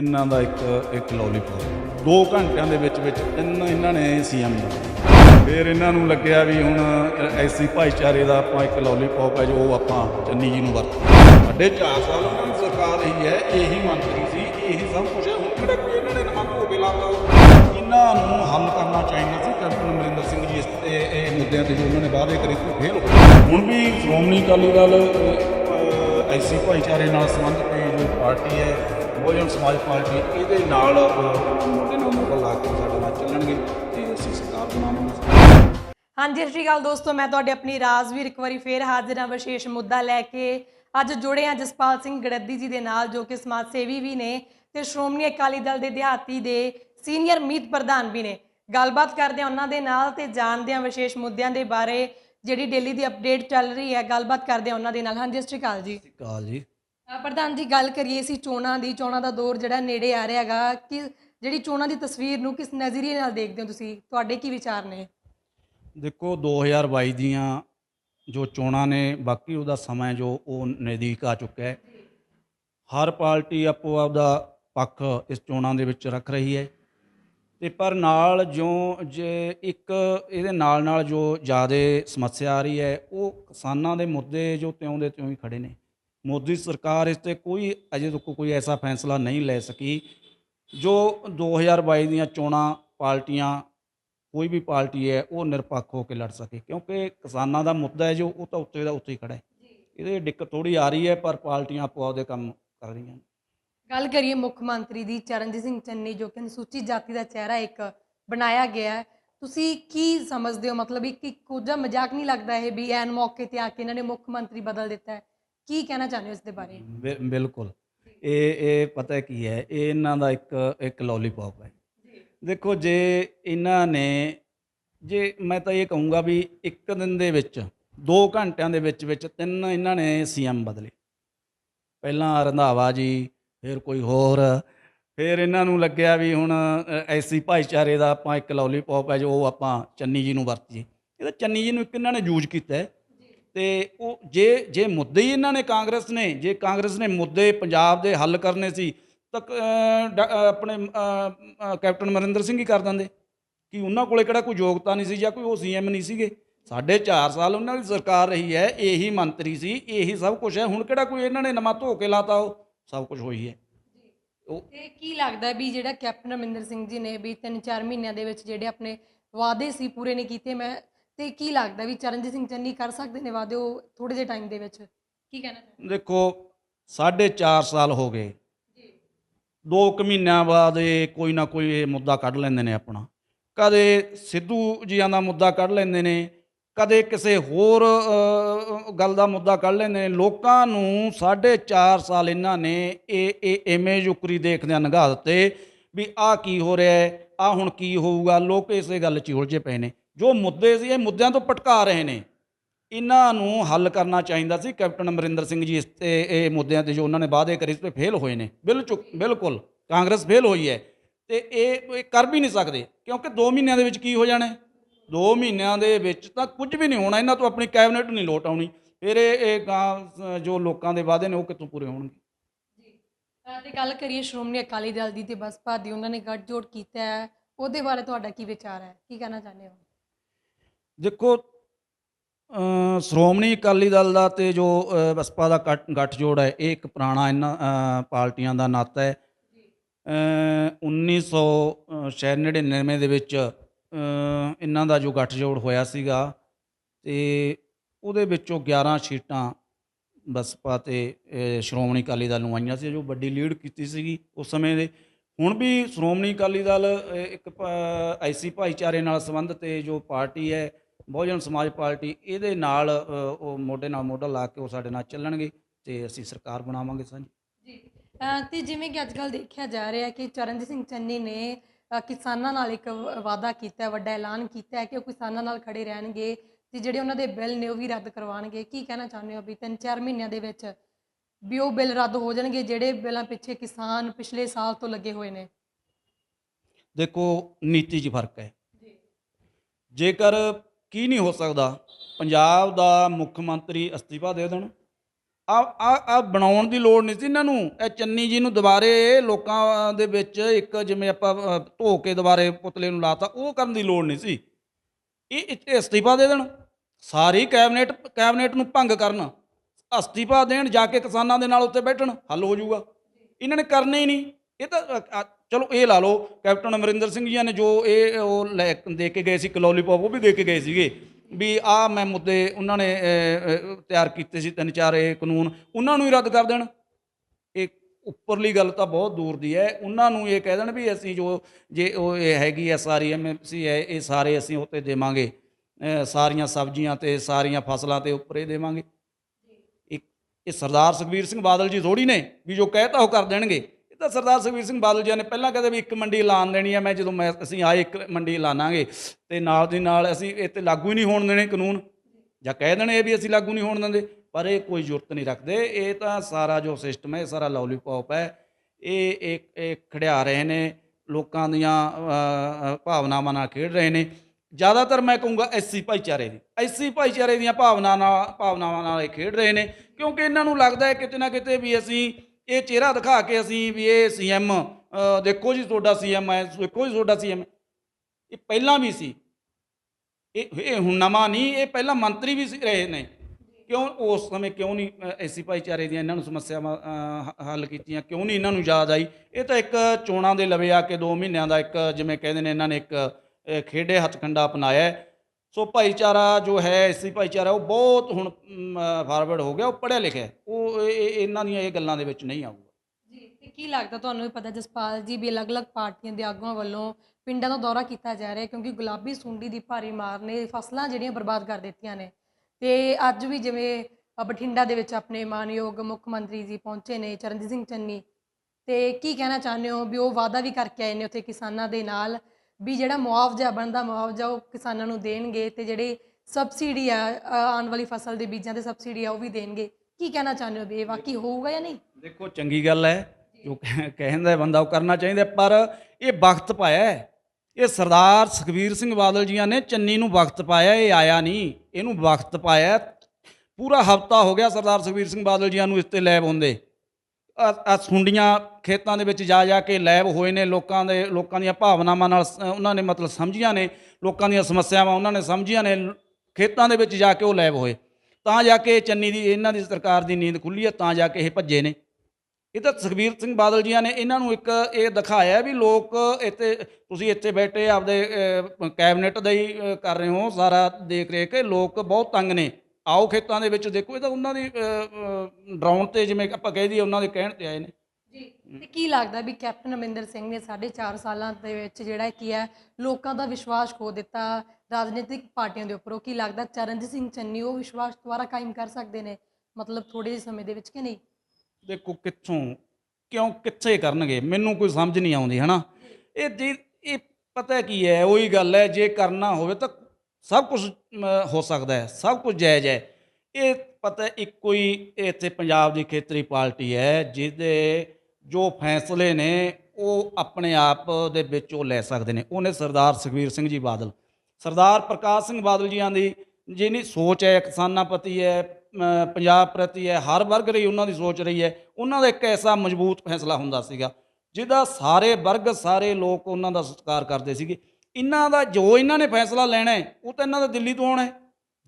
ਇਹਨਾਂ ਦਾ ਇੱਕ ਇੱਕ ਲੋਲੀਪੌਪ 2 ਘੰਟਿਆਂ ਦੇ ਵਿੱਚ ਵਿੱਚ ਤਿੰਨ ਇਹਨਾਂ ਨੇ ਸੀਐਮ ਦਾ। ਫਿਰ ਇਹਨਾਂ ਨੂੰ ਲੱਗਿਆ ਵੀ ਹੁਣ ਐਸੀ ਭਾਈਚਾਰੇ ਦਾ ਆਪਾਂ ਇੱਕ ਲੋਲੀਪੌਪ ਹੈ ਜੋ ਉਹ ਆਪਾਂ ਚੰਨੀ ਜੀ ਨੂੰ ਵਰਤ ਸਾਡੇ 4 ਸਾਲ ਉਹਨਾਂ ਦੀ ਸਰਕਾਰ ਰਹੀ ਹੈ, ਇਹੀ ਮੰਤਰੀ ਸੀ, ਇਹੀ ਸਭ ਕੁਝ ਹੈ। ਹੁਣ ਕਿਹੜਾ ਕੋਈ ਇਹਨਾਂ ਨੇ ਨਵਾਂ ਧੋ ਕੇ ਲਾਉਂਦਾ ਇਹਨਾਂ ਨੂੰ ਹੱਲ ਕਰਨਾ ਚਾਹੀਦਾ ਸੀ। ਕੈਪਟਨ ਅਮਰਿੰਦਰ ਸਿੰਘ ਜੀ ਇਸ ਤੇ ਇਹ ਮੁੱਦਿਆਂ ਤੇ ਜੋ ਉਹਨਾਂ ਨੇ ਵਾਅਦੇ ਕਰੇ ਸੀ ਫੇਲ ਹੋ ਗਏ। ਹੁਣ ਵੀ ਸ਼੍ਰੋਮਣੀ ਅਕਾਲੀ ਦਲ ਐਸੀ ਭਾਈਚਾਰੇ ਨਾਲ ਸੰਬੰਧਿਤ ਇਹ ਜੋ ਪਾਰਟੀ ਹੈ ਬਹੁਜਨ ਸਮਾਜ ਪਾਰਟੀ ਇਹਦੇ ਨਾਲ ਮੋਢੇ ਨਾਲ ਮੋਢਾ ਲਾ ਕੇ ਸਾਡੇ ਨਾਲ ਚੱਲਣਗੇ ਤੇ ਅਸੀਂ ਸਰਕਾਰ ਬਣਾਵਾਂਗੇ। ਹਾਂਜੀ ਸਤਿ ਸ਼੍ਰੀ ਅਕਾਲ ਦੋਸਤੋ ਮੈਂ ਤੁਹਾਡੇ ਆਪਣੀ ਰਾਜਵੀਰ ਇੱਕ ਵਾਰੀ ਫੇਰ ਹਾਜ਼ਰ ਹਾਂ ਵਿਸ਼ੇਸ਼ ਮੁੱਦਾ ਲੈ ਕੇ। ਅੱਜ ਜੁੜੇ ਹਾਂ ਜਸਪਾਲ ਸਿੰਘ ਗੜੱਦੀ ਜੀ ਦੇ ਨਾਲ ਜੋ ਕਿ ਸਮਾਜ ਸੇਵੀ ਵੀ ਨੇ ਤੇ ਸ਼੍ਰੋਮਣੀ ਅਕਾਲੀ ਦਲ ਦੇ ਦਿਹਾਤੀ ਦੇ ਸੀਨੀਅਰ ਮੀਤ ਪ੍ਰਧਾਨ ਵੀ ਨੇ। ਗੱਲਬਾਤ ਕਰਦੇ ਹਾਂ ਉਹਨਾਂ ਦੇ ਨਾਲ ਤੇ ਜਾਣਦੇ ਹਾਂ ਵਿਸ਼ੇਸ਼ ਮੁੱਦਿਆਂ ਦੇ ਬਾਰੇ। ਜਿਹੜੀ ਡੇਲੀ ਦੀ ਅਪਡੇਟ ਚੱਲ ਰਹੀ ਹੈ ਗੱਲਬਾਤ ਕਰਦੇ ਹਾਂ ਉਹਨਾਂ ਦੇ ਨਾਲ। ਹਾਂਜੀ ਸਤਿ ਸ਼੍ਰੀ ਅਕਾਲ ਜੀ। ਕਾਲ ਜੀ। ਅ, ਪ੍ਰਧਾਨ ਜੀ ਗੱਲ ਕਰੀਏ ਸੀ ਚੋਣਾਂ ਦੀ ਚੋਣਾਂ ਦਾ ਦੌਰ ਜਿਹੜਾ ਨੇੜੇ ਆ ਰਿਹਾ ਹੈਗਾ ਕਿ ਜਿਹੜੀ ਚੋਣਾਂ ਦੀ ਤਸਵੀਰ ਨੂੰ ਕਿਸ ਨਜ਼ਰੀਏ ਨਾਲ ਦੇਖਦੇ ਹੋ ਤੁਸੀਂ? ਤੁਹਾਡੇ ਕੀ ਵਿਚਾਰ ਨੇ? ਦੇਖੋ 2022 ਦੀਆਂ ਜੋ ਚੋਣਾਂ ਨੇ ਬਾਕੀ ਉਹਦਾ ਸਮਾਂ ਜੋ ਉਹ ਨਜ਼ਦੀਕ ਆ ਚੁੱਕਾ ਹੈ। ਹਰ ਪਾਰਟੀ ਆਪੋ ਆਪਦਾ ਪੱਖ ਇਸ ਚੋਣਾਂ ਦੇ ਵਿੱਚ ਰੱਖ ਰਹੀ ਹੈ। ਤੇ ਪਰ ਨਾਲ ਜੋ ਜੇ ਇੱਕ ਇਹਦੇ ਨਾਲ ਨਾਲ ਜੋ ਜ਼ਿਆਦਾ ਸਮੱਸਿਆ ਆ ਰਹੀ ਹੈ ਉਹ ਕਿਸਾਨਾਂ ਦੇ ਮੁੱਦੇ ਜੋ ਤਿਉਂ ਦੇ ਤਿਉਂ ਹੀ ਖੜੇ ਨੇ। ਮੋਦੀ ਸਰਕਾਰ ਇਸ ਤੇ ਕੋਈ ਅਜੇ ਤੱਕ ਕੋਈ ਐਸਾ ਫੈਸਲਾ ਨਹੀਂ ਲੈ ਸਕੀ ਜੋ 2022 ਦੀਆਂ ਚੋਣਾਂ ਪਾਰਟੀਆਂ ਕੋਈ ਵੀ ਪਾਰਟੀ ਹੈ ਉਹ ਨਿਰਪੱਖ ਹੋ ਕੇ ਲੜ ਸਕੇ। ਕਿਉਂਕਿ ਕਿਸਾਨਾਂ ਦਾ ਮੁੱਦਾ ਹੈ ਜੋ ਉਹ ਤਾਂ ਉੱਤੇ ਦਾ ਉੱਤੇ ਹੀ ਖੜਾ ਹੈ। ਇਹਦੇ ਦਿੱਕਤ ਥੋੜੀ ਆ ਰਹੀ ਹੈ ਪਰ ਪਾਰਟੀਆਂ ਆਪੋ ਆਪਦੇ ਕੰਮ ਕਰ ਰਹੀਆਂ ਨੇ। ਗੱਲ ਕਰੀਏ ਮੁੱਖ ਮੰਤਰੀ ਦੀ ਚਰਨਜੀਤ ਸਿੰਘ ਚੰਨੀ ਜੋ ਕਿ ਅਨੁਸੂਚਿਤ ਜਾਤੀ ਦਾ ਚਿਹਰਾ ਇੱਕ ਬਣਾਇਆ ਗਿਆ ਹੈ। ਤੁਸੀਂ ਕੀ ਸਮਝਦੇ ਹੋ? ਮਤਲਬ ਇੱਕ ਇੱਕ ਕੋਝਾ ਮਜ਼ਾਕ ਨਹੀਂ ਲੱਗਦਾ ਇਹ ਵੀ ਐਨ ਮੌਕੇ ਤੇ ਆ ਕੇ ਇਹਨਾਂ ਨੇ ਮੁੱਖ ਮੰਤਰੀ ਬਦਲ ਦਿੱਤਾ ਹੈ? ਕੀ ਕਹਿਣਾ ਚਾਹੁੰਦੇ ਹੋ ਇਸ ਦੇ ਬਾਰੇ? ਬਿ- ਬਿਲਕੁਲ। ਇਹ ਇਹ ਪਤਾ ਕੀ ਹੈ ਇਹ ਇਹਨਾਂ ਦਾ ਇੱਕ ਇੱਕ ਲੋਲੀਪੌਪ ਹੈ। ਦੇਖੋ ਜੇ ਇਹਨਾਂ ਨੇ ਜੇ ਮੈਂ ਤਾਂ ਇਹ ਕਹੂੰਗਾ ਵੀ ਇੱਕ ਦਿਨ ਦੇ ਵਿੱਚ 2 ਘੰਟਿਆਂ ਦੇ ਵਿੱਚ ਵਿੱਚ ਤਿੰਨ ਇਹਨਾਂ ਨੇ ਸੀਐਮ ਬਦਲੇ। ਪਹਿਲਾਂ ਰੰਧਾਵਾ ਜੀ ਫਿਰ ਕੋਈ ਹੋਰ ਫਿਰ ਇਹਨਾਂ ਨੂੰ ਲੱਗਿਆ ਵੀ ਹੁਣ ਅ, ਐਸੀ ਭਾਈਚਾਰੇ ਦਾ ਆਪਾਂ ਇੱਕ ਲੋਲੀਪੌਪ ਹੈ ਜੋ ਆਪਾਂ ਚੰਨੀ ਜੀ ਨੂੰ ਵਰਤੀਏ। ਇਹ ਤਾਂ ਚੰਨੀ ਜੀ ਨੂੰ ਇੱਕ ਇਹਨਾਂ ਨੇ ਯੂਜ਼ ਕੀਤਾ ਹੈ। ਤੇ ਉਹ ਜੇ ਜੇ ਮੁੱਦੇ ਹੀ ਇਹਨਾਂ ਨੇ ਕਾਂਗਰਸ ਨੇ, ਜੇ ਕਾਂਗਰਸ ਨੇ ਮੁੱਦੇ ਪੰਜਾਬ ਦੇ ਹੱਲ ਕਰਨੇ ਸੀ, ਤਾਂ ਆਪਣੇ ਕੈਪਟਨ ਅਮਰਿੰਦਰ ਸਿੰਘ ਹੀ ਕਰ ਦਿੰਦੇ। ਕਿ ਉਹਨਾਂ ਕੋਲੇ ਕਿਹੜਾ ਕੋਈ ਯੋਗਤਾ ਨਹੀਂ ਸੀ ਜਾਂ ਕੋਈ ਉਹ ਸੀਐਮ ਨਹੀਂ ਸੀਗੇ। ਸਾਢੇ 4 ਸਾਲ ਉਹਨਾਂ ਦੀ ਸਰਕਾਰ ਰਹੀ ਹੈ, ਇਹੀ ਮੰਤਰੀ ਸੀ, ਇਹੀ ਸਭ ਕੁਝ ਹੈ। ਹੁਣ ਕਿਹੜਾ ਕੋਈ ਇਹਨਾਂ ਨੇ ਨਵਾਂ ਧੋ ਕੇ ਲਾਤਾ ਉਹ? ਸਭ ਕੁਝ ਹੋਈ ਹੈ। ਉਹ ਤੇ ਕੀ ਲੱਗਦਾ ਵੀ ਜਿਹੜਾ ਕੈਪਟਨ ਅਮਰਿੰਦਰ ਸਿੰਘ ਜੀ ਨੇ ਵੀ 3-4 ਮਹੀਨਿਆਂ ਦੇ ਵਿੱਚ ਜਿਹੜੇ ਆਪਣੇ ਵਾਅਦੇ ਸੀ ਪੂਰੇ ਨਹੀਂ ਕੀਤੇ, ਮੈਂ ਤੇ ਕੀ ਲੱਗਦਾ ਵੀ ਚਰਨਜੀਤ ਸਿੰਘ ਚੰਨੀ ਕਰ ਸਕਦੇ ਨੇ ਵਾਅਦੇ ਉਹ ਥੋੜੇ ਜਿਹੇ ਟਾਈਮ ਦੇ ਵਿੱਚ? ਕੀ ਕਹਿਣਾ ਚਾਹੁੰਦੇ? ਦੇਖੋ ਸਾਢੇ 4 ਸਾਲ ਹੋ ਗਏ। ਦੋ ਕੁ ਮਹੀਨਿਆਂ ਬਾਅਦ ਇਹ ਕੋਈ ਨਾ ਕੋਈ ਇਹ ਮੁੱਦਾ ਕੱਢ ਲੈਂਦੇ ਨੇ ਆਪਣਾ। ਕਦੇ ਸਿੱਧੂ ਜੀਆਂ ਦਾ ਮੁੱਦਾ ਕੱਢ ਲੈਂਦੇ ਨੇ ਕਦੇ ਕਿਸੇ ਹੋਰ ਗੱਲ ਦਾ ਮੁੱਦਾ ਕੱਢ ਲੈਂਦੇ ਨੇ। ਲੋਕਾਂ ਨੂੰ ਸਾਢੇ 4 ਸਾਲ ਇਹਨਾਂ ਨੇ ਇਹ ਇਹ ਇਮੇਜ ਉਕਰੀ ਦੇਖਦਿਆਂ ਨਿਗਾਹ ਦਿੱਤੇ ਵੀ ਆਹ ਕੀ ਹੋ ਰਿਹਾ ਹੈ ਆਹ ਹੁਣ ਕੀ ਹੋਊਗਾ। ਲੋਕ ਇਸੇ ਗੱਲ 'ਚ ਉਲਝੇ ਪਏ ਨੇ। ਜੋ ਮੁੱਦੇ ਸੀ, ਇਹ ਮੁੱਦਿਆਂ ਤੋਂ ਭਟਕਾ ਰਹੇ ਨੇ। ਇਹਨਾਂ ਨੂੰ ਹੱਲ ਕਰਨਾ ਚਾਹੀਦਾ ਸੀ। ਕੈਪਟਨ ਅਮਰਿੰਦਰ ਸਿੰਘ ਜੀ ਇਸ ਤੇ, ਇਹ ਮੁੱਦਿਆਂ ਤੇ ਜੋ ਉਹਨਾਂ ਨੇ ਵਾਅਦੇ ਕਰੇ, ਇਸ ਤੇ ਫੇਲ ਹੋਏ ਨੇ। ਬਿਲਕੁਲ ਬਿਲਕੁਲ, ਕਾਂਗਰਸ ਫੇਲ ਹੋਈ ਹੈ। ਤੇ ਇਹ ਇਹ ਕਰ ਵੀ ਨਹੀਂ ਸਕਦੇ, ਕਿਉਂਕਿ 2 ਮਹੀਨਿਆਂ ਦੇ ਵਿੱਚ ਕੀ ਹੋ ਜਾਣਾ? 2 ਮਹੀਨਿਆਂ ਦੇ ਵਿੱਚ ਤਾਂ ਕੁਝ ਵੀ ਨਹੀਂ ਹੋਣਾ। ਇਹਨਾਂ ਤੋਂ ਆਪਣੀ ਕੈਬਨਿਟ ਨਹੀਂ ਲੋਟ ਆਉਣੀ। ਫਿਰ ਇਹ ਇਹ ਗਾਂ ਜੋ ਲੋਕਾਂ ਦੇ ਵਾਅਦੇ ਨੇ, ਉਹ ਕਿੱਥੋਂ ਪੂਰੇ ਹੋਣਗੇ? ਤੇ ਗੱਲ ਕਰੀਏ ਸ਼੍ਰੋਮਣੀ ਅਕਾਲੀ ਦਲ ਦੀ ਤੇ ਬਸਪਾ ਦੀ, ਉਹਨਾਂ ਨੇ ਗੱਠਜੋੜ ਕੀਤਾ ਹੈ। ਉਹਦੇ ਬਾਰੇ ਤੁਹਾਡਾ ਕੀ ਵਿਚਾਰ ਹੈ? ਕੀ ਕਹਿਣਾ ਚਾਹੁੰਦੇ ਹੋ? ਦੇਖੋ ਸ਼੍ਰੋਮਣੀ ਅਕਾਲੀ ਦਲ ਦਾ ਤੇ ਜੋ ਬਸਪਾ ਦਾ ਗੱਠ- ਗੱਠਜੋੜ ਹੈ ਇਹ ਇੱਕ ਪੁਰਾਣਾ ਇਹਨਾਂ ਪਾਰਟੀਆਂ ਦਾ ਨਾਤਾ ਹੈ। ਅ, 1999 ਦੇ ਵਿੱਚ ਇਹਨਾਂ ਦਾ ਜੋ ਗੱਠਜੋੜ ਹੋਇਆ ਸੀਗਾ ਤੇ ਉਹਦੇ ਵਿੱਚੋਂ 11 ਸੀਟਾਂ ਬਸਪਾ ਤੇ ਸ਼੍ਰੋਮਣੀ ਅਕਾਲੀ ਦਲ ਨੂੰ ਆਈਆਂ ਸੀ ਜੋ ਵੱਡੀ ਲੀਡ ਕੀਤੀ ਸੀਗੀ ਉਸ ਸਮੇਂ ਦੇ। ਹੁਣ ਵੀ ਸ਼੍ਰੋਮਣੀ ਅਕਾਲੀ ਦਲ ਇੱਕ ਐਸੀ ਭਾਈਚਾਰੇ ਨਾਲ ਸੰਬੰਧਿਤ ਤੇ ਜੋ ਪਾਰਟੀ ਹੈ ਬਹੁਜਨ ਸਮਾਜ ਪਾਰਟੀ ਇਹਦੇ ਨਾਲ ਉਹ ਮੋਢੇ ਨਾਲ ਮੋਢਾ ਲਾ ਕੇ ਉਹ ਸਾਡੇ ਨਾਲ ਚੱਲਣਗੇ ਤੇ ਅਸੀਂ ਸਰਕਾਰ ਬਣਾਵਾਂਗੇ ਸਾਂਝੀ। ਜੀ ਤੇ ਜਿਵੇਂ ਕਿ ਅੱਜ ਕੱਲ ਦੇਖਿਆ ਜਾ ਰਿਹਾ ਕਿ ਚਰਨਜੀਤ ਸਿੰਘ ਚੰਨੀ ਨੇ ਕਿਸਾਨਾਂ ਨਾਲ ਇੱਕ ਵਾਅਦਾ ਕੀਤਾ ਹੈ ਵੱਡਾ ਐਲਾਨ ਕੀਤਾ ਹੈ ਕਿ ਉਹ ਕਿਸਾਨਾਂ ਨਾਲ ਖੜੇ ਰਹਿਣਗੇ ਤੇ ਜਿਹੜੇ ਉਹਨਾਂ ਦੇ ਬਿੱਲ ਨੇ ਉਹ ਵੀ ਰੱਦ ਕਰਵਾਉਣਗੇ। ਕੀ ਕਹਿਣਾ ਚਾਹੁੰਦੇ ਹੋ ਵੀ ਤਿੰਨ ਚਾਰ ਮਹੀਨਿਆਂ ਦੇ ਵਿੱਚ ਵੀ ਉਹ ਬਿੱਲ ਰੱਦ ਹੋ ਜਾਣਗੇ ਜਿਹੜੇ ਬਿੱਲਾਂ ਪਿੱਛੇ ਕਿਸਾਨ ਪਿਛਲੇ ਸਾਲ ਤੋਂ ਲੱਗੇ ਹੋਏ ਨੇ? ਦੇਖੋ ਨੀਤੀ 'ਚ ਫ਼ਰਕ ਹੈ। ਜੇਕਰ ਕੀ ਨਹੀਂ ਹੋ ਸਕਦਾ? ਪੰਜਾਬ ਦਾ ਮੁੱਖ ਮੰਤਰੀ ਅਸਤੀਫਾ ਦੇ ਦੇਣ। ਆ ਆ ਆ ਬਣਾਉਣ ਦੀ ਲੋੜ ਨਹੀਂ ਸੀ ਇਹਨਾਂ ਨੂੰ। ਇਹ ਚੰਨੀ ਜੀ ਨੂੰ ਦੁਬਾਰੇ ਲੋਕਾਂ ਦੇ ਵਿੱਚ ਇੱਕ ਜਿਵੇਂ ਆਪਾਂ ਧੋ ਕੇ ਦੁਬਾਰੇ ਪੁਤਲੇ ਨੂੰ ਲਾਤਾ, ਉਹ ਕਰਨ ਦੀ ਲੋੜ ਨਹੀਂ ਸੀ। ਇਹ ਇਹ ਅਸਤੀਫਾ ਦੇ ਦੇਣ। ਸਾਰੀ ਕੈਬਨਿਟ ਕੈਬਨਿਟ ਨੂੰ ਭੰਗ ਕਰਨ। ਅਸਤੀਫਾ ਦੇਣ, ਜਾ ਕੇ ਕਿਸਾਨਾਂ ਦੇ ਨਾਲ ਉੱਥੇ ਬੈਠਣ। ਹੱਲ ਹੋ ਜਾਊਗਾ। ਇਹਨਾਂ ਨੇ ਕਰਨਾ ਹੀ ਨਹੀਂ। ਇਹ ਤਾਂ ਚਲੋ ਇਹ ਲਾ ਲਓ, ਕੈਪਟਨ ਅਮਰਿੰਦਰ ਸਿੰਘ ਜੀ ਨੇ ਜੋ ਇਹ, ਉਹ ਲੈ ਦੇ ਕੇ ਗਏ ਸੀ ਕਲੋਲੀਪੌਪ ਉਹ ਵੀ ਦੇ ਕੇ ਗਏ ਸੀਗੇ। ਵੀ ਆ ਮੈਂ ਮੁੱਦੇ ਉਹਨਾਂ ਨੇ ਤਿਆਰ ਕੀਤੇ ਸੀ ਤਿੰਨ ਚਾਰ ਇਹ ਕਾਨੂੰਨ। ਉਹਨਾਂ ਨੂੰ ਹੀ ਰੱਦ ਕਰ ਦੇਣ। ਇਹ ਉੱਪਰਲੀ ਗੱਲ ਤਾਂ ਬਹੁਤ ਦੂਰ ਦੀ ਹੈ। ਉਹਨਾਂ ਨੂੰ ਇਹ ਕਹਿ ਦੇਣ ਵੀ ਅਸੀਂ ਜੋ, ਜੇ ਉਹ ਇਹ ਹੈਗੀ ਆ ਸਾਰੀ ਐਮਐਸਪੀ ਹੈ ਇਹ ਸਾਰੇ ਅਸੀਂ ਉੱਤੇ ਦੇਵਾਂਗੇ। ਸਾਰੀਆਂ ਸਬਜ਼ੀਆਂ ਤੇ, ਸਾਰੀਆਂ ਫਸਲਾਂ ਤੇ ਉੱਪਰ ਇਹ ਦੇਵਾਂਗੇ। ਇਹ ਇਹ ਸਰਦਾਰ ਸੁਖਬੀਰ ਸਿੰਘ ਬਾਦਲ ਜੀ ਥੋੜੀ ਨੇ ਵੀ ਜੋ ਕਹਿਤਾ ਉਹ ਕਰ ਦੇਣਗੇ। ਤਾਂ ਸਰਦਾਰ ਸੁਖਬੀਰ ਸਿੰਘ ਬਾਦਲ ਜੀ ਨੇ ਪਹਿਲਾਂ ਕਹਦੇ ਵੀ ਇੱਕ ਮੰਡੀ ਐਲਾਨ ਦੇਣੀ ਹੈ ਮੈਂ ਜਦੋਂ ਮੈਂ ਅਸੀਂ ਆਏ ਇੱਕ ਮੰਡੀ ਐਲਾਨਾਂਗੇ, ਤੇ ਨਾਲ ਦੀ ਨਾਲ ਅਸੀਂ ਇਹ ਤੇ ਲਾਗੂ ਹੀ ਨਹੀਂ ਹੋਣ ਦੇਣੇ ਕਾਨੂੰਨ। ਜਾਂ ਕਹਿ ਦੇਣੇ ਇਹ ਵੀ ਅਸੀਂ ਲਾਗੂ ਨਹੀਂ ਹੋਣ ਦਿੰਦੇ, ਪਰ ਇਹ ਕੋਈ ਜ਼ਰੂਰਤ ਨਹੀਂ ਰੱਖਦੇ। ਇਹ ਤਾਂ ਸਾਰਾ ਜੋ ਸਿਸਟਮ ਹੈ, ਇਹ ਸਾਰਾ ਲੌਲੀਪੌਪ ਹੈ। ਇਹ ਇਹ ਇਹ ਖੜਿਆ ਰਹੇ ਨੇ, ਲੋਕਾਂ ਦੀਆਂ ਭਾਵਨਾਵਾਂ ਨਾਲ ਖੇਡ ਰਹੇ ਨੇ। ਜ਼ਿਆਦਾਤਰ ਮੈਂ ਕਹੂੰਗਾ ਐਸਸੀ ਭਾਈਚਾਰੇ ਦੀ। ਐਸਸੀ ਭਾਈਚਾਰੇ ਦੀਆਂ ਭਾਵਨਾਵਾਂ ਨਾਲ ਭਾਵਨਾਵਾਂ ਨਾਲ ਇਹ ਖੇਡ ਰਹੇ ਨੇ। ਕਿਉਂਕਿ ਇਹਨਾਂ ਨੂੰ ਲੱਗਦਾ ਹੈ ਕਿਤੇ ਨਾ ਕਿਤੇ ਵੀ ਅਸੀਂ ਇਹ ਚਿਹਰਾ ਦਿਖਾ ਕੇ ਅਸੀਂ ਵੀ ਇਹ ਸੀਐਮ ਦੇਖੋ ਜੀ ਤੁਹਾਡਾ ਸੀਐਮ ਹੈ, ਦੇਖੋ ਜੀ ਤੁਹਾਡਾ ਸੀਐਮ ਇਹ ਪਹਿਲਾਂ ਵੀ ਸੀ। ਇਹ ਇਹ ਹੁਣ ਨਵਾਂ ਨਹੀਂ, ਇਹ ਪਹਿਲਾਂ ਮੰਤਰੀ ਵੀ ਸੀ, ਰਹੇ ਨੇ। ਕਿਉਂ, ਉਸ ਸਮੇਂ ਕਿਉਂ ਨਹੀਂ ਐਸੀ ਭਾਈਚਾਰੇ ਦੀਆਂ ਇਹਨਾਂ ਨੂੰ ਸਮੱਸਿਆਵਾਂ ਹੱਲ ਕੀਤੀਆਂ, ਕਿਉਂ ਨਹੀਂ ਇਹਨਾਂ ਨੂੰ ਯਾਦ ਆਈ? ਇਹ ਤਾਂ ਇੱਕ ਚੋਣਾਂ ਦੇ ਲਵੇ ਆ ਕੇ 2 ਮਹੀਨਿਆਂ ਦਾ ਇੱਕ, ਜਿਵੇਂ ਕਹਿੰਦੇ ਨੇ ਇਹਨਾਂ ਨੇ ਇੱਕ ਖੇਡੇ ਹੱਥ ਕੰਡਾ ਅਪਣਾਇਆ ਸੋ ਭਾਈਚਾਰਾ ਜੋ ਹੈ ਐਸੀ ਭਾਈਚਾਰਾ, ਉਹ ਬਹੁਤ ਹੁਣ ਫਾਰਵਰਡ ਹੋ ਗਿਆ, ਉਹ ਪੜ੍ਹਿਆ ਲਿਖਿਆ ਉਹ ਇਹਨਾਂ ਦੀਆਂ ਇਹ ਗੱਲਾਂ ਦੇ ਵਿੱਚ ਨਹੀਂ ਆਊਗਾ। ਜੀ, ਤੇ ਕੀ ਲੱਗਦਾ ਤੁਹਾਨੂੰ ਵੀ ਪਤਾ, ਜਸਪਾਲ ਜੀ ਵੀ ਅਲੱਗ-ਅਲੱਗ ਪਾਰਟੀਆਂ ਦੇ ਆਗੂਆਂ ਵੱਲੋਂ ਪਿੰਡਾਂ ਦਾ ਦੌਰਾ ਕੀਤਾ ਜਾ ਰਿਹਾ, ਕਿਉਂਕਿ ਗੁਲਾਬੀ ਸੁੰਡੀ ਦੀ ਭਾਰੀ ਮਾਰ ਨੇ, ਫਸਲਾਂ ਜਿਹੜੀਆਂ ਬਰਬਾਦ ਕਰ ਦਿੱਤੀਆਂ ਨੇ। ਤੇ ਅੱਜ ਵੀ ਜਿਵੇਂ ਬਠਿੰਡਾ ਦੇ ਵਿੱਚ ਆਪਣੇ ਮਾਨਯੋਗ ਮੁੱਖ ਮੰਤਰੀ ਜੀ ਪਹੁੰਚੇ ਨੇ, ਚਰਨਜੀਤ ਸਿੰਘ ਚੰਨੀ। ਤੇ ਕੀ ਕਹਿਣਾ ਚਾਹੁੰਦੇ ਹੋ ਵੀ ਉਹ ਵਾਅਦਾ ਵੀ ਕਰਕੇ ਆਏ ਨੇ ਉੱਥੇ ਕਿਸਾਨਾਂ ਦੇ ਨਾਲ? ਵੀ ਜਿਹੜਾ ਮੁਆਵਜ਼ਾ ਬਣਦਾ ਮੁਆਵਜ਼ਾ ਉਹ ਕਿਸਾਨਾਂ ਨੂੰ ਦੇਣਗੇ ਤੇ ਜਿਹੜੇ ਸਬਸਿਡੀ ਆ ਆਉਣ ਵਾਲੀ ਫਸਲ ਦੇ ਬੀਜਾਂ ਤੇ ਸਬਸਿਡੀ ਆ, ਉਹ ਵੀ ਦੇਣਗੇ। ਕੀ ਕਹਿਣਾ ਚਾਹੁੰਦੇ ਹੋ ਵੀ ਇਹ ਵਾਕਈ ਹੋਊਗਾ ਜਾਂ ਨਹੀਂ? ਦੇਖੋ, ਚੰਗੀ ਗੱਲ ਹੈ, ਜੋ ਕਹਿ- ਕਹਿੰਦਾ ਬੰਦਾ ਉਹ ਕਰਨਾ ਚਾਹੀਦਾ, ਪਰ ਇਹ ਵਕਤ ਪਾਇਆ ਹੈ। ਇਹ ਸਰਦਾਰ ਸੁਖਬੀਰ ਸਿੰਘ ਬਾਦਲ ਜੀਆਂ ਨੇ ਚੰਨੀ ਨੂੰ ਵਕਤ ਪਾਇਆ, ਇਹ ਆਇਆ ਨਹੀਂ। ਇਹਨੂੰ ਵਕਤ ਪਾਇਆ, ਪੂਰਾ ਹਫਤਾ ਹੋ ਗਿਆ ਸਰਦਾਰ ਸੁਖਬੀਰ ਸਿੰਘ ਬਾਦਲ ਜੀਆਂ ਨੂੰ ਇਸ ਤੇ ਲੈਬ ਹੁੰਦੇ ਆ ਸੁੰਡੀਆਂ ਖੇਤਾਂ ਦੇ ਵਿੱਚ ਜਾ ਜਾ ਕੇ ਲੈਬ ਹੋਏ ਨੇ, ਲੋਕਾਂ ਦੇ, ਲੋਕਾਂ ਦੀਆਂ ਭਾਵਨਾਵਾਂ ਨਾਲ ਸ- ਉਹਨਾਂ ਨੇ ਮਤਲਬ ਸਮਝੀਆਂ ਨੇ, ਲੋਕਾਂ ਦੀਆਂ ਸਮੱਸਿਆਵਾਂ ਉਹਨਾਂ ਨੇ ਸਮਝੀਆਂ ਨੇ, ਖੇਤਾਂ ਦੇ ਵਿੱਚ ਜਾ ਕੇ ਉਹ ਲੈਬ ਹੋਏ। ਤਾਂ ਜਾ ਕੇ ਚੰਨੀ ਦੀ, ਇਹਨਾਂ ਦੀ ਸਰਕਾਰ ਦੀ ਨੀਂਦ ਖੁੱਲੀ ਹੈ ਤਾਂ ਜਾ ਕੇ ਇਹ ਭੱਜੇ ਨੇ। ਇਹ ਤਾਂ ਸੁਖਬੀਰ ਸਿੰਘ ਬਾਦਲ ਜੀਆਂ ਨੇ ਇਹਨਾਂ ਨੂੰ ਇੱਕ ਇਹ ਦਿਖਾਇਆ ਵੀ ਲੋਕ ਇੱਥੇ, ਤੁਸੀਂ ਇੱਥੇ ਬੈਠੇ, ਆਪਦੇ ਕੈਬਨਿਟ ਦਾ ਹੀ ਕਰ ਰਹੇ ਹੋ, ਸਾਰਾ ਦੇਖ ਰਹੇ ਕਿ ਲੋਕ ਬਹੁਤ ਤੰਗ ਨੇ। ਆਓ ਖੇਤਾਂ ਦੇ ਵਿੱਚ ਦੇਖੋ ਇਹ ਤਾਂ ਉਹਨਾਂ ਦੀ ਡਰਾਉਣ ਤੇ ਜਿਵੇਂ ਆਪਾਂ ਕਹਿ ਦਈਏ ਉਹਨਾਂ ਦੇ ਕਹਿਣ ਤੇ ਆਏ ਨੇ। ਜੀ ਤੇ ਕੀ ਲੱਗਦਾ ਵੀ ਕੈਪਟਨ ਅਮਰਿੰਦਰ ਸਿੰਘ ਨੇ 4.5 ਸਾਲਾਂ ਦੇ ਵਿੱਚ ਜਿਹੜਾ ਕੀ ਹੈ ਲੋਕਾਂ ਦਾ ਵਿਸ਼ਵਾਸ ਖੋ ਦਿੱਤਾ ਰਾਜਨੀਤਿਕ ਪਾਰਟੀਆਂ ਦੇ ਉੱਪਰ ਉਹ ਕੀ ਲੱਗਦਾ ਚਰਨਜੀਤ ਸਿੰਘ ਚੰਨੀ ਉਹ ਵਿਸ਼ਵਾਸ ਦੁਬਾਰਾ ਕਾਇਮ ਕਰ ਸਕਦੇ ਨੇ ਮਤਲਬ ਥੋੜੇ ਜਿਹੇ ਸਮੇਂ ਦੇ ਵਿੱਚ ਕਿ ਨਹੀਂ? ਦੇਖੋ ਕਿੱਥੋਂ ਕਿਉਂ ਕਿੱਥੇ ਕਰਨਗੇ? ਮੈਨੂੰ ਕੋਈ ਸਮਝ ਨਹੀਂ ਆਉਂਦੀ ਹਨਾ? ਇਹ ਜੀ ਇਹ ਪਤਾ ਕੀ ਹੈ ਉਹੀ ਗੱਲ ਹੈ ਜੇ ਕਰਨਾ ਹੋਵੇ ਤਾਂ ਸਭ ਕੁਝ ਹੋ ਸਕਦਾ ਹੈ, ਸਭ ਕੁਝ ਜਾਇਜ਼ ਹੈ। ਇਹ ਪਤਾ ਇੱਕੋ ਹੀ ਇੱਥੇ ਪੰਜਾਬ ਦੀ ਖੇਤਰੀ ਪਾਰਟੀ ਹੈ, ਜਿਹਦੇ ਜੋ ਫੈਸਲੇ ਨੇ, ਉਹ ਆਪਣੇ ਆਪ ਦੇ ਵਿੱਚ ਉਹ ਲੈ ਸਕਦੇ ਨੇ। ਉਹਨੇ ਸਰਦਾਰ ਸੁਖਬੀਰ ਸਿੰਘ ਜੀ ਬਾਦਲ, ਸਰਦਾਰ ਪ੍ਰਕਾਸ਼ ਸਿੰਘ ਬਾਦਲ ਜੀਆਂ ਦੀ ਜਿਹਨੀ ਸੋਚ ਹੈ, ਕਿਸਾਨਾਂ ਪ੍ਰਤੀ ਹੈ ਪੰਜਾਬ ਪ੍ਰਤੀ ਹੈ, ਹਰ ਵਰਗ ਲਈ ਉਹਨਾਂ ਦੀ ਸੋਚ ਰਹੀ ਹੈ, ਉਹਨਾਂ ਦਾ ਇੱਕ ਐਸਾ ਮਜ਼ਬੂਤ ਫੈਸਲਾ ਹੁੰਦਾ ਸੀਗਾ, ਜਿਹਦਾ ਸਾਰੇ ਵਰਗ, ਸਾਰੇ ਲੋਕ ਉਹਨਾਂ ਦਾ ਸਤਿਕਾਰ ਕਰਦੇ ਸੀਗੇ। ਇਹਨਾਂ ਦਾ ਜੋ ਇਹਨਾਂ ਨੇ ਫੈਸਲਾ ਲੈਣਾ ਹੈ ਉਹ ਤਾਂ ਇਹਨਾਂ ਦਾ ਦਿੱਲੀ ਤੋਂ ਆਉਣਾ ਹੈ।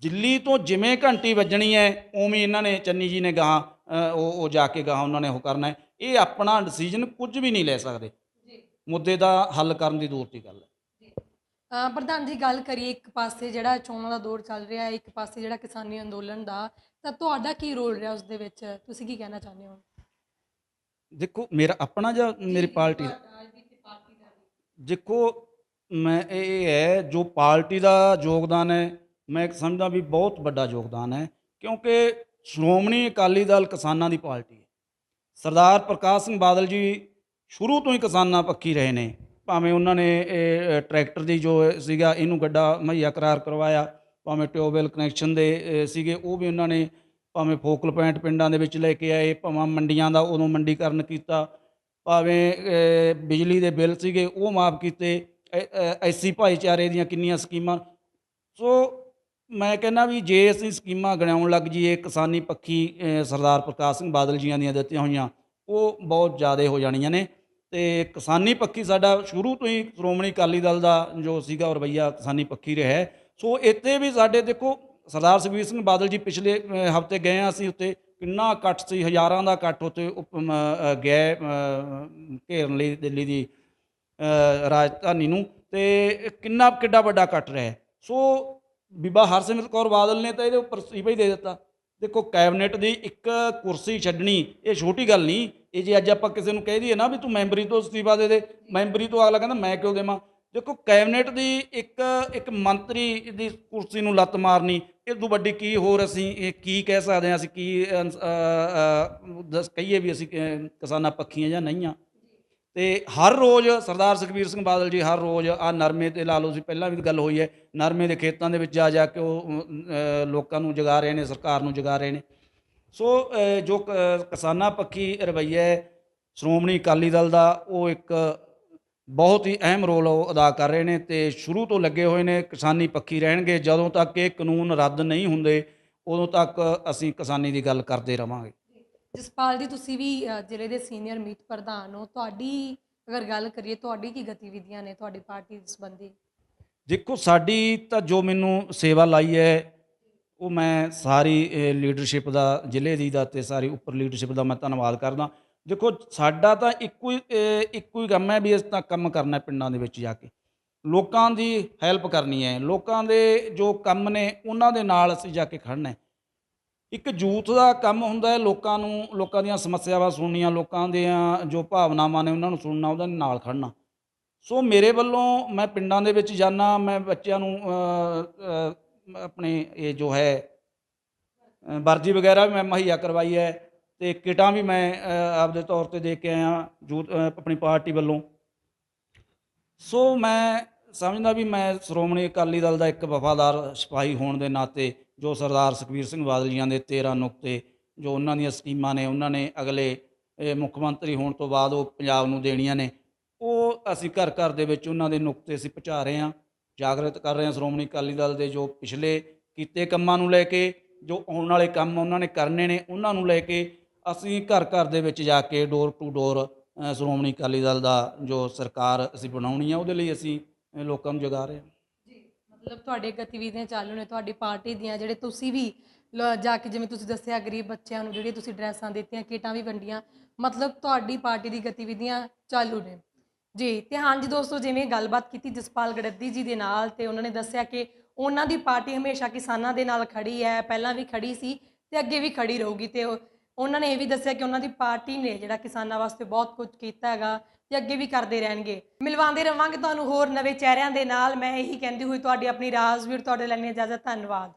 ਦਿੱਲੀ ਤੋਂ ਜਿਵੇਂ ਘੰਟੀ ਵੱਜਣੀ ਹੈ ਉਵੇਂ ਇਹਨਾਂ ਨੇ ਚੰਨੀ ਜੀ ਨੇ ਗਾਹਾਂ ਉਹ ਉਹ ਜਾ ਕੇ ਗਾਹਾਂ ਉਹਨਾਂ ਨੇ ਉਹ ਕਰਨਾ ਹੈ। ਇਹ ਆਪਣਾ ਡਿਸੀਜਨ ਕੁਝ ਵੀ ਨਹੀਂ ਲੈ ਸਕਦੇ। ਮੁੱਦੇ ਦਾ ਹੱਲ ਕਰਨ ਦੀ ਦੂਰ ਦੀ ਗੱਲ ਹੈ। ਪ੍ਰਧਾਨ ਜੀ ਗੱਲ ਕਰੀਏ ਇੱਕ ਪਾਸੇ ਜਿਹੜਾ ਚੋਣਾਂ ਦਾ ਦੌਰ ਚੱਲ ਰਿਹਾ ਹੈ ਇੱਕ ਪਾਸੇ ਜਿਹੜਾ ਕਿਸਾਨੀ ਅੰਦੋਲਨ ਦਾ ਤਾਂ ਤੁਹਾਡਾ ਕੀ ਰੋਲ ਰਿਹਾ ਉਸ ਦੇ ਵਿੱਚ? ਤੁਸੀਂ ਕੀ ਕਹਿਣਾ ਚਾਹੁੰਦੇ ਹੋ? ਦੇਖੋ ਮੇਰਾ ਆਪਣਾ ਜਾਂ ਮੇਰੀ ਪਾਰਟੀ ਦੇਖੋ ਮੈਂ ਇਹ ਹੈ, ਜੋ ਪਾਰਟੀ ਦਾ ਯੋਗਦਾਨ ਹੈ, ਮੈਂ ਸਮਝਦਾ ਵੀ ਬਹੁਤ ਵੱਡਾ ਯੋਗਦਾਨ ਹੈ, ਕਿਉਂਕਿ ਸ਼੍ਰੋਮਣੀ ਅਕਾਲੀ ਦਲ ਕਿਸਾਨਾਂ ਦੀ ਪਾਰਟੀ ਹੈ। ਸਰਦਾਰ ਪ੍ਰਕਾਸ਼ ਸਿੰਘ ਬਾਦਲ ਜੀ ਸ਼ੁਰੂ ਤੋਂ ਹੀ ਕਿਸਾਨਾਂ ਪੱਖੀ ਰਹੇ ਨੇ, ਭਾਵੇਂ ਉਹਨਾਂ ਨੇ ਇਹ ਟਰੈਕਟਰ ਦੀ ਜੋ ਸੀਗਾ, ਇਹਨੂੰ ਗੱਡਾ ਮੁਹੱਈਆ ਕਰਾਰ ਕਰਵਾਇਆ, ਭਾਵੇਂ ਟਿਊਬਵੈਲ ਕਨੈਕਸ਼ਨ ਦੇ ਸੀਗੇ, ਉਹ ਵੀ ਉਹਨਾਂ ਨੇ ਭਾਵੇਂ ਫੋਕਲ ਪੁਆਇੰਟ ਪਿੰਡਾਂ ਦੇ ਵਿੱਚ ਲੈ ਕੇ ਆਏ, ਭਾਵੇਂ ਮੰਡੀਆਂ ਦਾ ਉਦੋਂ ਮੰਡੀਕਰਨ ਕੀਤਾ, ਭਾਵੇਂ ਬਿਜਲੀ ਦੇ ਬਿੱਲ ਸੀਗੇ, ਉਹ ਮਾਫ ਕੀਤੇ ਐਸੀ ਭਾਈਚਾਰੇ ਦੀਆਂ ਕਿੰਨੀਆਂ ਸਕੀਮਾਂ। ਸੋ ਮੈਂ ਕਹਿੰਦਾ ਵੀ ਜੇ ਅਸੀਂ ਸਕੀਮਾਂ ਗਣਾਉਣ ਲੱਗ ਜਾਈਏ, ਕਿਸਾਨੀ ਪੱਖੀ ਸਰਦਾਰ ਪ੍ਰਕਾਸ਼ ਸਿੰਘ ਬਾਦਲ ਜੀਆਂ ਦੀਆਂ ਦਿੱਤੀਆਂ ਹੋਈਆਂ, ਉਹ ਬਹੁਤ ਜ਼ਿਆਦਾ ਹੋ ਜਾਣੀਆਂ ਨੇ। ਤੇ ਕਿਸਾਨੀ ਪੱਖੀ ਸਾਡਾ ਸ਼ੁਰੂ ਤੋਂ ਹੀ ਸ਼੍ਰੋਮਣੀ ਅਕਾਲੀ ਦਲ ਦਾ ਜੋ ਸੀਗਾ ਉਹ ਰਵੱਈਆ ਕਿਸਾਨੀ ਪੱਖੀ ਰਿਹਾ ਸੋ ਇੱਥੇ ਵੀ ਸਾਡੇ ਦੇਖੋ, ਸਰਦਾਰ ਸੁਖਬੀਰ ਸਿੰਘ ਬਾਦਲ ਜੀ ਪਿਛਲੇ ਹਫ਼ਤੇ ਗਏ ਆ ਅਸੀਂ ਉੱਤੇ ਕਿੰਨਾ ਇਕੱਠ ਸੀ, ਹਜ਼ਾਰਾਂ ਦਾ ਇਕੱਠ ਉੱਤੇ ਉਪ- ਗਏ ਘੇਰਨ ਲਈ ਦਿੱਲੀ ਦੀ ਰਾਜਧਾਨੀ ਨੂੰ ਤੇ ਕਿੰਨਾ ਕਿੱਡਾ ਵੱਡਾ ਇਕੱਠ ਰਿਹਾ ਸੋ ਬੀਬਾ ਹਰਸਿਮਰਤ ਕੌਰ ਬਾਦਲ ਨੇ ਤਾਂ ਇਹਦੇ ਉੱਪਰ ਅਸਤੀਫਾ ਹੀ ਦੇ ਦਿੱਤਾ। ਦੇਖੋ ਕੈਬਨਿਟ ਦੀ ਇੱਕ ਕੁਰਸੀ ਛੱਡਣੀ ਇਹ ਛੋਟੀ ਗੱਲ ਨਹੀਂ। ਇਹ ਜੇ ਅੱਜ ਆਪਾਂ ਕਿਸੇ ਨੂੰ ਕਹਿ ਦਈਏ ਨਾ ਵੀ ਤੂੰ ਮੈਂਬਰੀ ਤੋਂ ਅਸਤੀਫਾ ਦੇ ਦੇ ਮੈਂਬਰੀ ਤੋਂ ਅਗਲਾ ਕਹਿੰਦਾ ਮੈਂ ਕਿਉਂ ਦੇਵਾਂ? ਦੇਖੋ ਕੈਬਨਿਟ ਦੀ ਇੱਕ ਇੱਕ ਮੰਤਰੀ ਦੀ ਕੁਰਸੀ ਨੂੰ ਲੱਤ ਮਾਰਨੀ ਇਹ ਤੋਂ ਵੱਡੀ ਕੀ ਹੋਰ ਅਸੀਂ ਇਹ ਕੀ ਕਹਿ ਸਕਦੇ ਹਾਂ ਅਸੀਂ ਕੀ ਅ, ਕਹੀਏ ਵੀ ਅਸੀਂ ਕਿਸਾਨਾਂ ਪੱਖੀਆਂ ਜਾਂ ਨਹੀਂ ਆ ਤੇ ਹਰ ਰੋਜ਼ ਸਰਦਾਰ ਸੁਖਬੀਰ ਸਿੰਘ ਬਾਦਲ ਜੀ ਹਰ ਰੋਜ਼ ਆ ਨਰਮੇ ਤੇ ਲਾ ਲਓ ਜੀ, ਪਹਿਲਾਂ ਵੀ ਗੱਲ ਹੋਈ ਹੈ, ਨਰਮੇ ਦੇ ਖੇਤਾਂ ਦੇ ਵਿੱਚ ਜਾ ਜਾ ਕੇ ਉਹ ਲੋਕਾਂ ਨੂੰ ਜਗਾ ਰਹੇ ਨੇ, ਸਰਕਾਰ ਨੂੰ ਜਗਾ ਰਹੇ ਨੇ। ਸੋ ਜੋ ਕ- ਕਿਸਾਨਾਂ ਪੱਖੀ ਰਵੱਈਆ ਸ਼੍ਰੋਮਣੀ ਅਕਾਲੀ ਦਲ ਦਾ, ਉਹ ਇੱਕ ਬਹੁਤ ਹੀ ਅਹਿਮ ਰੋਲ ਉਹ ਅਦਾ ਕਰ ਰਹੇ ਨੇ ਤੇ ਸ਼ੁਰੂ ਤੋਂ ਲੱਗੇ ਹੋਏ ਨੇ, ਕਿਸਾਨੀ ਪੱਖੀ ਰਹਿਣਗੇ, ਜਦੋਂ ਤੱਕ ਇਹ ਕਾਨੂੰਨ ਰੱਦ ਨਹੀਂ ਹੁੰਦੇ, ਉਦੋਂ ਤੱਕ ਅਸੀਂ ਕਿਸਾਨੀ ਦੀ ਗੱਲ ਕਰਦੇ ਰਵਾਂਗੇ। ਜਸਪਾਲ ਜੀ ਤੁਸੀਂ ਵੀ ਅ, ਜ਼ਿਲ੍ਹੇ ਦੇ ਸੀਨੀਅਰ ਮੀਤ ਪ੍ਰਧਾਨ ਹੋ। ਤੁਹਾਡੀ ਅਗਰ ਗੱਲ ਕਰੀਏ ਤੁਹਾਡੀ ਕੀ ਗਤੀਵਿਧੀਆਂ ਨੇ ਤੁਹਾਡੀ ਪਾਰਟੀ ਸੰਬੰਧੀ? ਦੇਖੋ ਸਾਡੀ ਤਾਂ ਜੋ ਮੈਨੂੰ ਸੇਵਾ ਲਾਈ ਹੈ ਉਹ ਮੈਂ ਸਾਰੀ ਲੀਡਰਸ਼ਿਪ ਦਾ ਜ਼ਿਲ੍ਹੇ ਦੀ ਦਾ ਤੇ ਸਾਰੀ ਉੱਪਰ ਲੀਡਰਸ਼ਿਪ ਦਾ ਮੈਂ ਧੰਨਵਾਦ ਕਰਦਾ। ਦੇਖੋ ਸਾਡਾ ਤਾਂ ਇੱਕੋ ਹੀ ਅਹ, ਇੱਕੋ ਹੀ ਕੰਮ ਹੈ ਵੀ ਅਸੀਂ ਤਾਂ ਕੰਮ ਕਰਨਾ ਹੈ ਪਿੰਡਾਂ ਦੇ ਵਿੱਚ ਜਾ ਕੇ। ਲੋਕਾਂ ਦੀ ਹੈਲਪ ਕਰਨੀ ਹੈ। ਲੋਕਾਂ ਦੇ ਜੋ ਕੰਮ ਨੇ ਉਹਨਾਂ ਦੇ ਨਾਲ ਅਸੀਂ ਜਾ ਕੇ ਖੜਨਾ ਹੈ। ਇੱਕ ਯੂਥ ਦਾ ਕੰਮ ਹੁੰਦਾ ਹੈ, ਲੋਕਾਂ ਨੂੰ, ਲੋਕਾਂ ਦੀਆਂ ਸਮੱਸਿਆਵਾਂ ਸੁਣਨੀਆਂ, ਲੋਕਾਂ ਦੀਆਂ ਜੋ ਭਾਵਨਾਵਾਂ ਨੇ ਉਹਨਾਂ ਨੂੰ ਸੁਣਨਾ, ਉਹਦੇ ਨਾਲ ਖੜਨਾ ਸੋ ਮੇਰੇ ਵੱਲੋਂ ਮੈਂ ਪਿੰਡਾਂ ਦੇ ਵਿੱਚ ਜਾਣਾ ਮੈਂ ਬੱਚਿਆਂ ਨੂੰ ਆਪਣੇ ਇਹ ਜੋ ਹੈ ਵਰਜੀ ਵਗੈਰਾ ਵੀ ਮੈਂ ਮੁਹੱਈਆ ਕਰਵਾਈ ਹੈ ਤੇ ਕਿਟਾਂ ਵੀ ਮੈਂ ਆਪਦੇ ਤੌਰ ਤੇ ਦੇ ਕੇ ਆਇਆ ਯੂਥ ਆਪਣੀ ਪਾਰਟੀ ਵੱਲੋਂ। ਸੋ ਮੈਂ ਸਮਝਦਾ ਵੀ ਮੈਂ ਸ਼੍ਰੋਮਣੀ ਅਕਾਲੀ ਦਲ ਦਾ ਇੱਕ ਵਫਾਦਾਰ ਸਿਪਾਹੀ ਹੋਣ ਦੇ ਨਾਤੇ ਜੋ ਸਰਦਾਰ ਸੁਖਬੀਰ ਸਿੰਘ ਬਾਦਲ ਜੀਆਂ ਦੇ 13 ਨੁਕਤੇ, ਜੋ ਉਹਨਾਂ ਦੀਆਂ ਸਕੀਮਾਂ ਨੇ, ਉਹਨਾਂ ਨੇ ਅਗਲੇ ਮੁੱਖ ਮੰਤਰੀ ਹੋਣ ਤੋਂ ਬਾਅਦ ਉਹ ਪੰਜਾਬ ਨੂੰ ਦੇਣੀਆਂ ਨੇ, ਉਹ ਅਸੀਂ ਘਰ ਘਰ ਦੇ ਵਿੱਚ ਉਹਨਾਂ ਦੇ ਨੁਕਤੇ ਅਸੀਂ ਪਹੁੰਚਾ ਰਹੇ ਹਾਂ। ਜਾਗਰਤ ਕਰ ਰਹੇ ਹਾਂ ਸ਼੍ਰੋਮਣੀ ਅਕਾਲੀ ਦਲ ਦੇ ਜੋ ਪਿਛਲੇ ਕੀਤੇ ਕੰਮਾਂ ਨੂੰ ਲੈ ਕੇ, ਜੋ ਆਉਣ ਵਾਲੇ ਕੰਮ ਉਹਨਾਂ ਨੇ ਕਰਨੇ ਨੇ, ਉਹਨਾਂ ਨੂੰ ਲੈ ਕੇ ਅਸੀਂ ਘਰ ਘਰ ਦੇ ਵਿੱਚ ਜਾ ਕੇ door to door Shiromani Akali Dal ਦਾ ਜੋ ਸਰਕਾਰ ਅਸੀਂ ਬਣਾਉਣੀ ਆ, ਉਹਦੇ ਲਈ ਅਸੀਂ ਲੋਕਾਂ ਨੂੰ ਜਗਾ ਰਹੇ ਹਾਂ। ਮਤਲਬ ਤੁਹਾਡੇ ਗਤੀਵਿਧੀਆਂ ਚਾਲੂ ਨੇ, ਤੁਹਾਡੀ ਪਾਰਟੀ ਦੀਆਂ ਜਿਹੜੇ ਤੁਸੀਂ ਵੀ ਲ- ਜਾ ਕੇ ਜਿਵੇਂ ਤੁਸੀਂ ਦੱਸਿਆ ਗਰੀਬ ਬੱਚਿਆਂ ਨੂੰ ਜਿਹੜੀਆਂ ਤੁਸੀਂ ਡਰੈਸਾਂ ਦਿੱਤੀਆਂ, ਕਿਟਾਂ ਵੀ ਵੰਡੀਆਂ, ਮਤਲਬ ਤੁਹਾਡੀ ਪਾਰਟੀ ਦੀ ਗਤੀਵਿਧੀਆਂ ਚਾਲੂ ਨੇ। ਜੀ, ਤੇ ਹਾਂਜੀ ਦੋਸਤੋ, ਜਿਵੇਂ ਗੱਲਬਾਤ ਕੀਤੀ ਜਸਪਾਲ ਗੜੱਦੀ ਜੀ ਦੇ ਨਾਲ ਤੇ ਉਹਨਾਂ ਨੇ ਦੱਸਿਆ ਕਿ ਉਹਨਾਂ ਦੀ ਪਾਰਟੀ ਹਮੇਸ਼ਾ ਕਿਸਾਨਾਂ ਦੇ ਨਾਲ ਖੜੀ ਹੈ, ਪਹਿਲਾਂ ਵੀ ਖੜੀ ਸੀ ਤੇ ਅੱਗੇ ਵੀ ਖੜੀ ਰਹੂਗੀ ਤੇ ਉਹ- ਉਹਨਾਂ ਨੇ ਇਹ ਵੀ ਦੱਸਿਆ ਕਿ ਉਹਨਾਂ ਦੀ ਪਾਰਟੀ ਨੇ ਜਿਹੜਾ ਕਿਸਾਨਾਂ ਵਾਸਤੇ ਬਹੁਤ ਕੁਝ ਕੀਤਾ ਹੈਗਾ ਤੇ ਅੱਗੇ ਵੀ ਕਰਦੇ ਰਹਿਣਗੇ। ਮਿਲਵਾਉਂਦੇ ਰਵਾਂਗੇ ਤੁਹਾਨੂੰ ਹੋਰ ਨਵੇਂ ਚਿਹਰਿਆਂ ਦੇ ਨਾਲ। ਮੈਂ ਇਹੀ ਕਹਿੰਦੀ ਹੋਈ, ਤੁਹਾਡੀ ਆਪਣੀ ਰਾਜਵੀਰ ਤੁਹਾਡੇ ਲੈਣੀ ਇਜਾਜ਼ਤ, ਧੰਨਵਾਦ।